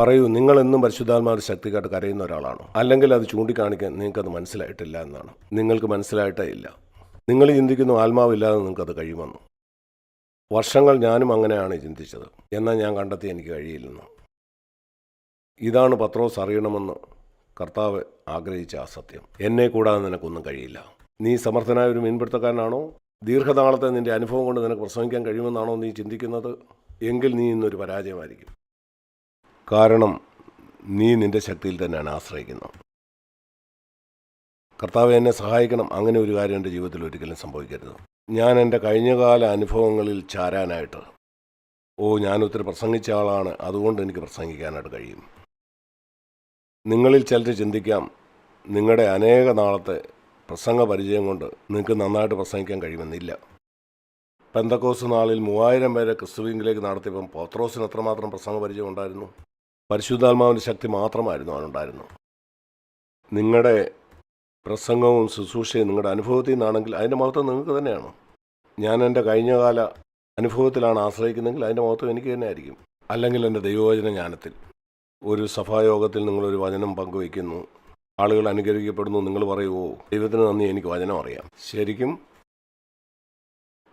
പറയൂ നിങ്ങൾ എന്നും പരിശുദ്ധാത്മാവിന്റെ കേട്ട് കരയുന്ന ഒരാളാണോ? അല്ലെങ്കിൽ അത് ചൂണ്ടിക്കാണിക്കാൻ നിങ്ങൾക്കത് മനസ്സിലായിട്ടില്ല എന്നാണ്? നിങ്ങൾക്ക് മനസ്സിലായിട്ടേ ഇല്ല. നിങ്ങൾ ചിന്തിക്കുന്നു ആത്മാവില്ലാതെ നിങ്ങൾക്കത് കഴിയുമെന്ന്? വർഷങ്ങൾ ഞാനും അങ്ങനെയാണ് ചിന്തിച്ചത്. എന്നാൽ ഞാൻ കണ്ടെത്തി എനിക്ക് കഴിയില്ലെന്ന്? ഇതാണ് പത്രോസ് അറിയണമെന്ന് കർത്താവ് ആഗ്രഹിച്ച ആ സത്യം. എന്നെ കൂടാതെ നിനക്കൊന്നും കഴിയില്ല. നീ സമർത്ഥനായ ഒരു മീൻപിടുത്തക്കാരനാണോ? ദീർഘനാളത്തെ നിന്റെ അനുഭവം കൊണ്ട് നിനക്ക് പ്രസംഗിക്കാൻ കഴിയുമെന്നാണോ നീ ചിന്തിക്കുന്നത്? എങ്കിൽ നീ ഇന്നൊരു പരാജയമായിരിക്കും. കാരണം നീ നിന്റെ ശക്തിയിൽ തന്നെയാണ് ആശ്രയിക്കുന്നത്. കർത്താവ് എന്നെ സഹായിക്കണം. അങ്ങനെ ഒരു കാര്യം എന്റെ ജീവിതത്തിൽ ഒരിക്കലും സംഭവിക്കരുത്. ഞാൻ എന്റെ കഴിഞ്ഞകാല അനുഭവങ്ങളിൽ ചാരാനായിട്ട് ഓ ഞാൻ ഒത്തിരി പ്രസംഗിച്ച ആളാണ്. അതുകൊണ്ട് എനിക്ക് പ്രസംഗിക്കാനായിട്ട് കഴിയും. നിങ്ങളിൽ ചിലർ ചിന്തിക്കാം നിങ്ങളുടെ അനേക നാളത്തെ പ്രസംഗ പരിചയം കൊണ്ട് നിങ്ങൾക്ക് നന്നായിട്ട് പ്രസംഗിക്കാൻ കഴിയുമെന്നില്ല. പെന്തക്കോസ് നാളിൽ മൂവായിരം പേരെ ക്രിസ്തുവിംഗിലേക്ക് നടത്തിയപ്പം പോത്രോസിന് എത്രമാത്രം പ്രസംഗ പരിചയം ഉണ്ടായിരുന്നു. പരിശുദ്ധാത്മാവിന്റെ ശക്തി മാത്രമായിരുന്നു അവനുണ്ടായിരുന്നു നിങ്ങളുടെ പ്രസംഗവും ശുശ്രൂഷയും നിങ്ങളുടെ അനുഭവത്തിൽ നിന്നാണെങ്കിൽ അതിന്റെ മഹത്വം നിങ്ങൾക്ക് തന്നെയാണ്. ഞാൻ എന്റെ കഴിഞ്ഞകാല അനുഭവത്തിലാണ് ആശ്രയിക്കുന്നതെങ്കിൽ അതിന്റെ മഹത്വം എനിക്ക് തന്നെ ആയിരിക്കും അല്ലെങ്കിൽ എന്റെ ദൈവവചന ജ്ഞാനത്തിൽ. ഒരു സഭായോഗത്തിൽ നിങ്ങളൊരു വചനം പങ്കുവയ്ക്കുന്നു. ആളുകൾ അനുഗ്രഹിക്കപ്പെടുന്നു നിങ്ങൾ പറയുമോ ദൈവത്തിന് നന്ദി എനിക്ക് വചനം അറിയാം. ശരിക്കും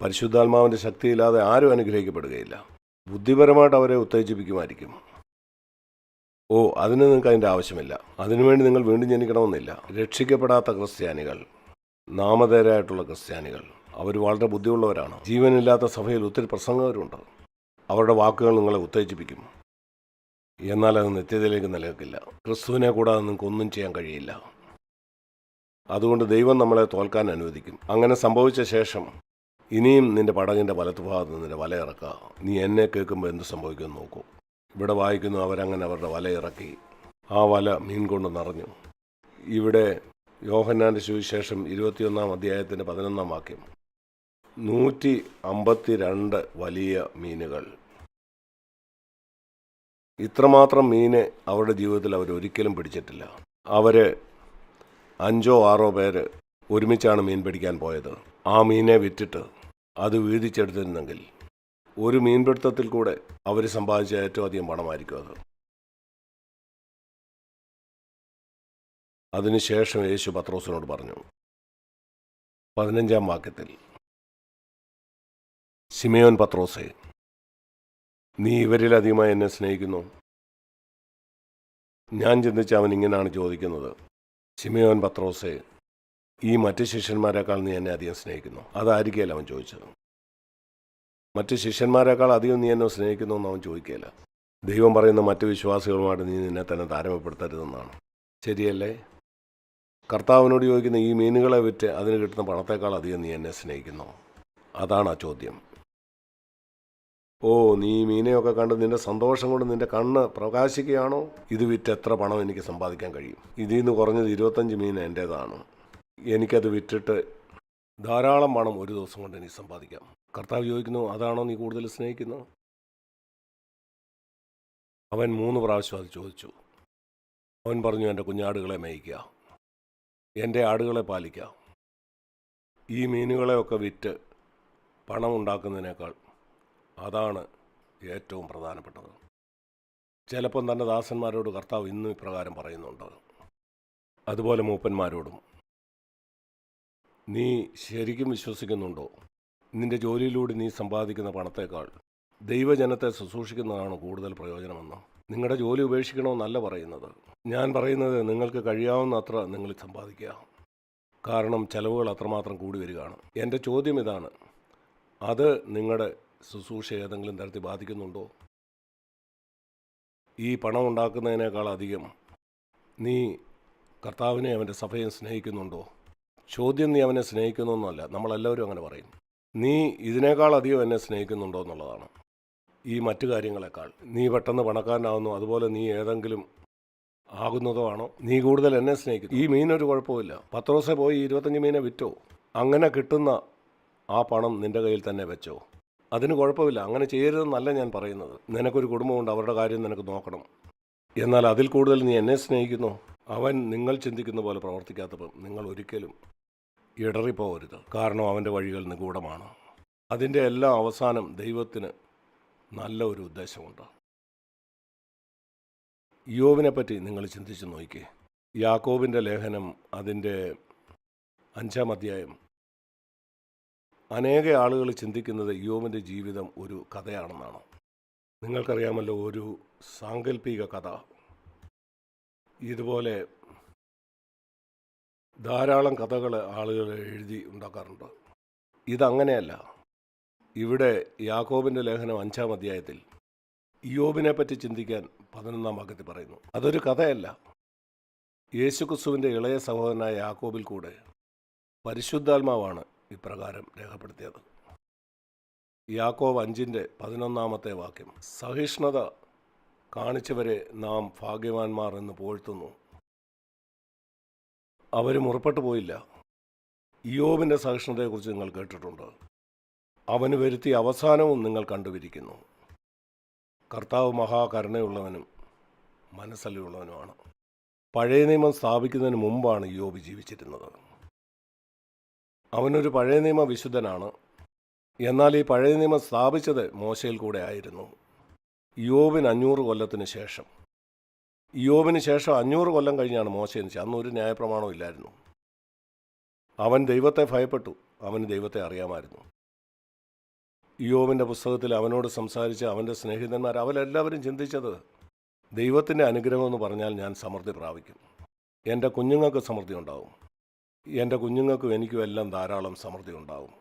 പരിശുദ്ധാത്മാവിന്റെ ശക്തിയില്ലാതെ ആരും അനുഗ്രഹിക്കപ്പെടുകയില്ല. ബുദ്ധിപരമായിട്ട് അവരെ ഉത്തേജിപ്പിക്കുമായിരിക്കും. ഓ അതിന് നിങ്ങൾക്ക് അതിന്റെ ആവശ്യമില്ല. അതിനുവേണ്ടി നിങ്ങൾ വീണ്ടും ജനിക്കണമെന്നില്ല. രക്ഷിക്കപ്പെടാത്ത ക്രിസ്ത്യാനികൾ നാമധേരായിട്ടുള്ള ക്രിസ്ത്യാനികൾ അവർ വളരെ ബുദ്ധിയുള്ളവരാണ്. ജീവനില്ലാത്ത സഭയിൽ ഒത്തിരി പ്രസംഗകരുണ്ട്. അവരുടെ വാക്കുകൾ നിങ്ങളെ ഉത്തേജിപ്പിക്കും. എന്നാൽ അത് നിത്യതയിലേക്ക് നിലനിൽക്കില്ല. ക്രിസ്തുവിനെ കൂടാതെ നിങ്ങൾക്ക് ഒന്നും ചെയ്യാൻ കഴിയില്ല. അതുകൊണ്ട് ദൈവം നമ്മളെ തോൽക്കാൻ അനുവദിക്കും. അങ്ങനെ സംഭവിച്ച ശേഷം ഇനിയും നിന്റെ പടകിന്റെ വലത്തുഭാഗത്ത് നിന്റെ വല ഇറക്കുക നീ എന്നെ കേൾക്കുമ്പോൾ എന്ത് സംഭവിക്കുമെന്ന് നോക്കൂ. ഇവിടെ വായിക്കുന്നു അവരങ്ങനെ അവരുടെ വലയിറക്കി ആ വല മീൻ കൊണ്ട് നിറഞ്ഞു. ഇവിടെ യോഹന്നാന്റെ സുവിശേഷം ഇരുപത്തിയൊന്നാം അധ്യായത്തിന്റെ പതിനൊന്നാം വാക്യം. നൂറ്റി അമ്പത്തി രണ്ട് വലിയ മീനുകൾ. ഇത്രമാത്രം മീനെ അവരുടെ ജീവിതത്തിൽ അവർ ഒരിക്കലും പിടിച്ചിട്ടില്ല. അവർ അഞ്ചോ ആറോ പേര് ഒരുമിച്ചാണ് മീൻ പിടിക്കാൻ പോയത്. ആ മീനെ വിറ്റിട്ട് അത് വീതിച്ചെടുത്തിരുന്നെങ്കിൽ ഒരു മീൻപിടുത്തത്തിൽ കൂടെ അവർ സമ്പാദിച്ച ഏറ്റവും അധികം പണമായിരിക്കും അത്. അതിനുശേഷം യേശു പത്രോസിനോട് പറഞ്ഞു പതിനഞ്ചാം വാക്യത്തിൽ സിമയോൻ പത്രോസെ നീ ഇവരിലധികമായി എന്നെ സ്നേഹിക്കുന്നു. ഞാൻ ചിന്തിച്ച അവൻ ഇങ്ങനെയാണ് ചോദിക്കുന്നത് സിമയോൻ പത്രോസെ ഈ മറ്റ് ശിഷ്യന്മാരെക്കാൾ നീ എന്നെ അധികം സ്നേഹിക്കുന്നു. അതായിരിക്കുകയല്ല അവൻ ചോദിച്ചത്. മറ്റ് ശിഷ്യന്മാരെക്കാൾ അധികം നീ എന്നെ സ്നേഹിക്കുന്നു എന്ന് അവൻ ചോദിക്കുകയില്ല. ദൈവം പറയുന്ന മറ്റ് വിശ്വാസികളുമായിട്ട് നീ നിന്നെ തന്നെ താരതമ്യപ്പെടുത്തരുതെന്നാണ്. ശരിയല്ലേ? കർത്താവിനോട് ചോദിക്കുന്ന ഈ മീനുകളെ വിറ്റ് അതിന് കിട്ടുന്ന പണത്തേക്കാൾ അധികം നീ എന്നെ സ്നേഹിക്കുന്നു. അതാണ് ആ ചോദ്യം. ഓ നീ മീനെയൊക്കെ കണ്ട് നിന്റെ സന്തോഷം കൊണ്ട് നിന്റെ കണ്ണ് പ്രകാശിക്കുകയാണോ? ഇത് വിറ്റ് എത്ര പണം എനിക്ക് സമ്പാദിക്കാൻ കഴിയും? ഇതിൽ നിന്ന് കുറഞ്ഞത് ഇരുപത്തഞ്ച് മീൻ എന്റേതാണ് എനിക്കത് വിറ്റിട്ട് ധാരാളം പണം ഒരു ദിവസം കൊണ്ട് എനിക്ക് സമ്പാദിക്കാം. കർത്താവ് ചോദിക്കുന്നു അതാണോ നീ കൂടുതൽ സ്നേഹിക്കുന്നു അവൻ മൂന്ന് പ്രാവശ്യം അത് ചോദിച്ചു. അവൻ പറഞ്ഞു എന്റെ കുഞ്ഞാടുകളെ മേയ്ക്കുക എന്റെ ആടുകളെ പാലിക്കുക ഈ മീനുകളെയൊക്കെ വിറ്റ് പണം ഉണ്ടാക്കുന്നതിനേക്കാൾ അതാണ് ഏറ്റവും പ്രധാനപ്പെട്ടത്. ചിലപ്പം തന്റെ ദാസന്മാരോട് കർത്താവ് ഇന്നും ഇപ്രകാരം പറയുന്നുണ്ട്. അതുപോലെ മൂപ്പന്മാരോടും. നീ ശരിക്കും വിശ്വസിക്കുന്നുണ്ടോ? നിന്റെ ജോലിയിലൂടെ നീ സമ്പാദിക്കുന്ന പണത്തേക്കാൾ ദൈവജനത്തെ ശുശ്രൂഷിക്കുന്നതാണ് കൂടുതൽ പ്രയോജനമെന്ന് നിങ്ങളുടെ ജോലി ഉപേക്ഷിക്കണമെന്നല്ല പറയുന്നത്. ഞാൻ പറയുന്നത് നിങ്ങൾക്ക് കഴിയാവുന്ന അത്ര നിങ്ങൾ സമ്പാദിക്കുക. കാരണം ചെലവുകൾ അത്രമാത്രം കൂടി വരികയാണ്. എന്റെ ചോദ്യം ഇതാണ്. അത് നിങ്ങളുടെ ശുശ്രൂഷ ഏതെങ്കിലും തരത്തിൽ ബാധിക്കുന്നുണ്ടോ? ഈ പണം ഉണ്ടാക്കുന്നതിനേക്കാൾ അധികം നീ കർത്താവിനെ അവന്റെ സഭയെ സ്നേഹിക്കുന്നുണ്ടോ? ചോദ്യം നീ അവനെ സ്നേഹിക്കുന്നൊന്നുമല്ല നമ്മളെല്ലാവരും അങ്ങനെ പറയും. നീ ഇതിനേക്കാൾ അധികം എന്നെ സ്നേഹിക്കുന്നുണ്ടോ എന്നുള്ളതാണ്. ഈ മറ്റു കാര്യങ്ങളെക്കാൾ. നീ പെട്ടെന്ന് പണക്കാരനാവുന്നു അതുപോലെ നീ ഏതെങ്കിലും ആകുന്നതോ ആണോ നീ കൂടുതൽ എന്നെ സ്നേഹിക്കുന്നു. ഈ മീനൊരു കുഴപ്പമില്ല പത്ത് ദിവസം പോയി ഇരുപത്തഞ്ച് മീനെ വിറ്റോ? അങ്ങനെ കിട്ടുന്ന ആ പണം നിന്റെ കയ്യിൽ തന്നെ വെച്ചോ? അതിന് കുഴപ്പമില്ല. അങ്ങനെ ചെയ്യരുതെന്നല്ല ഞാൻ പറയുന്നത്. നിനക്കൊരു കുടുംബമുണ്ട് അവരുടെ കാര്യം നിനക്ക് നോക്കണം. എന്നാൽ അതിൽ കൂടുതൽ നീ എന്നെ സ്നേഹിക്കുന്നു? അവൻ നിങ്ങൾ ചിന്തിക്കുന്ന പോലെ പ്രവർത്തിക്കാത്തപ്പം നിങ്ങൾ ഒരിക്കലും ഇടറിപ്പോകരുത് കാരണം അവന്റെ വഴികൾ നിഗൂഢമാണ് അതിന്റെ എല്ലാ അവസാനം ദൈവത്തിന് നല്ല ഒരു ഉദ്ദേശമുണ്ട്. യോവിനെ പറ്റി നിങ്ങൾ ചിന്തിച്ച് നോക്കിക്കേ. യാക്കോബിന്റെ ലേഖനം അതിന്റെ അഞ്ചാം അധ്യായം. അനേക ആളുകൾ ചിന്തിക്കുന്നത് യോവിന്റെ ജീവിതം ഒരു കഥയാണെന്നാണ്. നിങ്ങൾക്കറിയാമല്ലോ ഒരു സാങ്കല്പിക കഥ. ഇതുപോലെ ധാരാളം കഥകൾ ആളുകൾ എഴുതി ഉണ്ടാക്കാറുണ്ട്. ഇതങ്ങനെയല്ല. ഇവിടെ യാക്കോബിന്റെ ലേഖനം അഞ്ചാം അധ്യായത്തിൽ യോബിനെ പറ്റി ചിന്തിക്കാൻ പതിനൊന്നാം ഭാഗത്തിൽ പറയുന്നു. അതൊരു കഥയല്ല. യേശുക്രിസ്തുവിന്റെ ഇളയ സഹോദരനായ യാക്കോബിൽ കൂടെ പരിശുദ്ധാത്മാവാണ് ഇപ്രകാരം രേഖപ്പെടുത്തിയത്. യാക്കോബ് അഞ്ചിന്റെ പതിനൊന്നാമത്തെ വാക്യം. സഹിഷ്ണുത കാണിച്ചവരെ നാം ഭാഗ്യവാന്മാർ എന്ന് പോഴ്ത്തുന്നു അവർ മുറപ്പെട്ടു പോയില്ല. ഇയോബിന്റെ സഹിഷ്ണുതയെക്കുറിച്ച് നിങ്ങൾ കേട്ടിട്ടുണ്ട്. അവന് വരുത്തിയ അവസാനവും നിങ്ങൾ കണ്ടുപിരിക്കുന്നു. കർത്താവ് മഹാകരുണയുള്ളവനും മനസ്സലിയുള്ളവനുമാണ് പഴയ നിയമം സ്ഥാപിക്കുന്നതിന് മുമ്പാണ് യോബ് ജീവിച്ചിരുന്നത്. അവനൊരു പഴയ നിയമ വിശുദ്ധനാണ്. എന്നാൽ ഈ പഴയ നിയമം സ്ഥാപിച്ചത് മോശയിൽ കൂടെ ആയിരുന്നു. യോബിന് അഞ്ഞൂറ് കൊല്ലത്തിന് ശേഷം. യോബിന് ശേഷം അഞ്ഞൂറ് കൊല്ലം കഴിഞ്ഞാണ് മോശ ജനിച്ചത്. അന്ന് ഒരു ന്യായപ്രമാണവും ഇല്ലായിരുന്നു. അവൻ ദൈവത്തെ ഭയപ്പെട്ടു. അവന് ദൈവത്തെ അറിയാമായിരുന്നു. യോബിന്റെ പുസ്തകത്തിൽ അവനോട് സംസാരിച്ച അവന്റെ സ്നേഹിതന്മാർ അവരെല്ലാവരും ചിന്തിച്ചത് ദൈവത്തിന്റെ അനുഗ്രഹം എന്ന് പറഞ്ഞാൽ ഞാൻ സമൃദ്ധി പ്രാപിക്കും. എന്റെ കുഞ്ഞുങ്ങൾക്ക് സമൃദ്ധി ഉണ്ടാവും. എന്റെ കുഞ്ഞുങ്ങൾക്കും എനിക്കും എല്ലാം ധാരാളം സമൃദ്ധി ഉണ്ടാവും.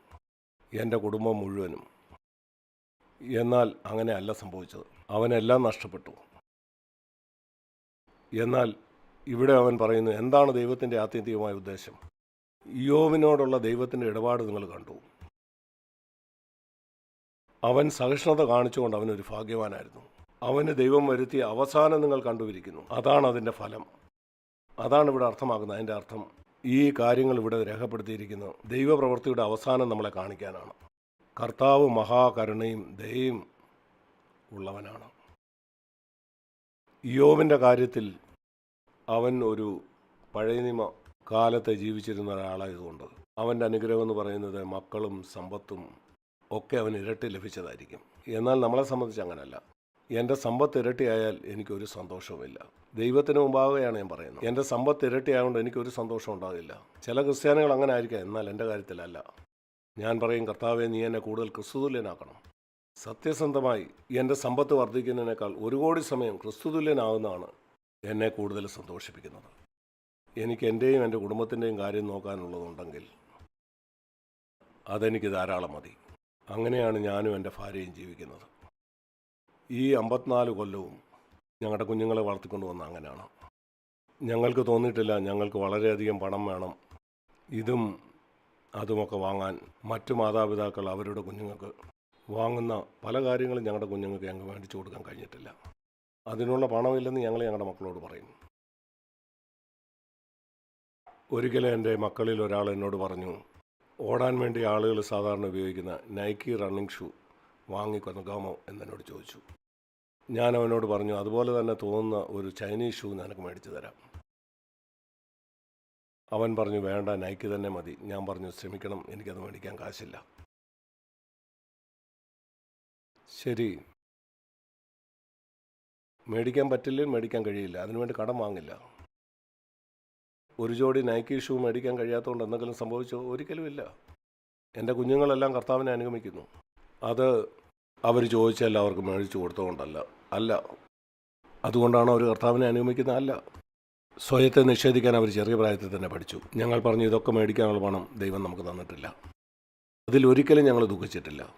എന്റെ കുടുംബം മുഴുവനും. എന്നാൽ അങ്ങനെ അല്ല സംഭവിച്ചത്. അവനെല്ലാം നഷ്ടപ്പെട്ടു. എന്നാൽ ഇവിടെ അവൻ പറയുന്നു എന്താണ് ദൈവത്തിന്റെ ആത്യന്തികമായ ഉദ്ദേശം? യോവിനോടുള്ള ദൈവത്തിന്റെ ഇടപാട് നിങ്ങൾ കണ്ടു. അവൻ സഹിഷ്ണുത കാണിച്ചുകൊണ്ട് അവനൊരു ഭാഗ്യവാനായിരുന്നു. അവന് ദൈവം വരുത്തിയ അവസാനം നിങ്ങൾ കണ്ടുപിരിക്കുന്നു അതാണ് അതിന്റെ ഫലം. അതാണ് ഇവിടെ അർത്ഥമാക്കുന്നത്. അതിന്റെ അർത്ഥം ഈ കാര്യങ്ങൾ ഇവിടെ രേഖപ്പെടുത്തിയിരിക്കുന്നു. ദൈവപ്രവൃത്തിയുടെ അവസാനം നമ്മളെ കാണിക്കാനാണ്. കർത്താവ് മഹാകരുണയും ദയയും ഉള്ളവനാണ്. യോവിന്റെ കാര്യത്തിൽ അവൻ ഒരു പഴയ നിയമ കാലത്തെ ജീവിച്ചിരുന്ന ഒരാളായതുകൊണ്ട് അവന്റെ അനുഗ്രഹം എന്ന് പറയുന്നത് മക്കളും സമ്പത്തും ഒക്കെ അവൻ ഇരട്ടി ലഭിച്ചതായിരിക്കും. എന്നാൽ നമ്മളെ സംബന്ധിച്ച് അങ്ങനല്ല. എന്റെ സമ്പത്ത് ഇരട്ടിയായാൽ എനിക്കൊരു സന്തോഷവുമില്ല. ദൈവത്തിന് മുമ്പാകെയാണ് ഞാൻ പറയുന്നത്. എന്റെ സമ്പത്ത് ഇരട്ടിയായതുകൊണ്ട് എനിക്കൊരു സന്തോഷം ഉണ്ടാകില്ല ചില ക്രിസ്ത്യാനികൾ അങ്ങനെ ആയിരിക്കാം. എന്നാൽ എന്റെ കാര്യത്തിലല്ല. ഞാൻ പറയും കർത്താവെ നീ എന്നെ കൂടുതൽ ക്രിസ്തുതുല്യനാക്കണം. സത്യസന്ധമായി എന്റെ സമ്പത്ത് വർദ്ധിക്കുന്നതിനേക്കാൾ ഒരു കോടി സമയം ക്രിസ്തുതുല്യനാകുന്നതാണ് എന്നെ കൂടുതൽ സന്തോഷിപ്പിക്കുന്നത്. എനിക്ക് എന്റെയും എന്റെ കുടുംബത്തിന്റെയും കാര്യം നോക്കാനുള്ളതുണ്ടെങ്കിൽ അതെനിക്ക് ധാരാളം മതി. അങ്ങനെയാണ് ഞാനും എന്റെ ഭാര്യയും ജീവിക്കുന്നത്. ഈ അമ്പത്തിനാല് കൊല്ലവും ഞങ്ങളുടെ കുഞ്ഞുങ്ങളെ വളർത്തിക്കൊണ്ട് വന്ന അങ്ങനെയാണ് ഞങ്ങൾക്ക് തോന്നിയിട്ടില്ല ഞങ്ങൾക്ക് വളരെയധികം പണം വേണം. ഇതും അതുമൊക്കെ വാങ്ങാൻ മറ്റു മാതാപിതാക്കൾ അവരുടെ കുഞ്ഞുങ്ങൾക്ക് വാങ്ങുന്ന പല കാര്യങ്ങളും ഞങ്ങളുടെ കുഞ്ഞുങ്ങൾക്ക് ഞങ്ങൾക്ക് മേടിച്ചു കൊടുക്കാൻ കഴിഞ്ഞിട്ടില്ല. അതിനുള്ള പണമില്ലെന്ന് ഞങ്ങൾ ഞങ്ങളുടെ മക്കളോട് പറയും. ഒരിക്കലും എന്റെ മക്കളിൽ ഒരാൾ എന്നോട് പറഞ്ഞു ഓടാൻ വേണ്ടി ആളുകൾ സാധാരണ ഉപയോഗിക്കുന്ന നൈക്കി റണ്ണിങ് ഷൂ വാങ്ങിക്കൊന്നുകാമോ എന്നെന്നോട് ചോദിച്ചു. ഞാൻ അവനോട് പറഞ്ഞു അതുപോലെ തന്നെ തോന്നുന്ന ഒരു ചൈനീസ് ഷൂ നിനക്ക് മേടിച്ചു തരാം. അവൻ പറഞ്ഞു വേണ്ട നൈക്കി തന്നെ മതി. ഞാൻ പറഞ്ഞു ശ്രമിക്കണം എനിക്കത് മേടിക്കാൻ കാശില്ല. ശരി മേടിക്കാൻ പറ്റില്ലെങ്കിൽ മേടിക്കാൻ കഴിയില്ല. അതിനുവേണ്ടി കടം വാങ്ങില്ല. ഒരു ജോഡി നൈക്കി ഷൂ മേടിക്കാൻ കഴിയാത്തതുകൊണ്ട് എന്തെങ്കിലും സംഭവിച്ചോ? ഒരിക്കലുമില്ല എന്റെ കുഞ്ഞുങ്ങളെല്ലാം കർത്താവിനെ അനുഗമിക്കുന്നു. അത് അവർ ചോദിച്ച അവർക്ക് മേടിച്ചു കൊടുത്തുകൊണ്ടല്ല അല്ല. അതുകൊണ്ടാണ് അവർ കർത്താവിനെ അനുഗമിക്കുന്നത്. അല്ല. സ്വയത്തെ നിഷേധിക്കാൻ അവർ ചെറിയ പ്രായത്തിൽ തന്നെ പഠിച്ചു. ഞങ്ങൾ പറഞ്ഞു ഇതൊക്കെ മേടിക്കാനുള്ള പണം ദൈവം നമുക്ക് തന്നിട്ടില്ല. അതിൽ ഒരിക്കലും ഞങ്ങൾ ദുഃഖിച്ചിട്ടില്ല.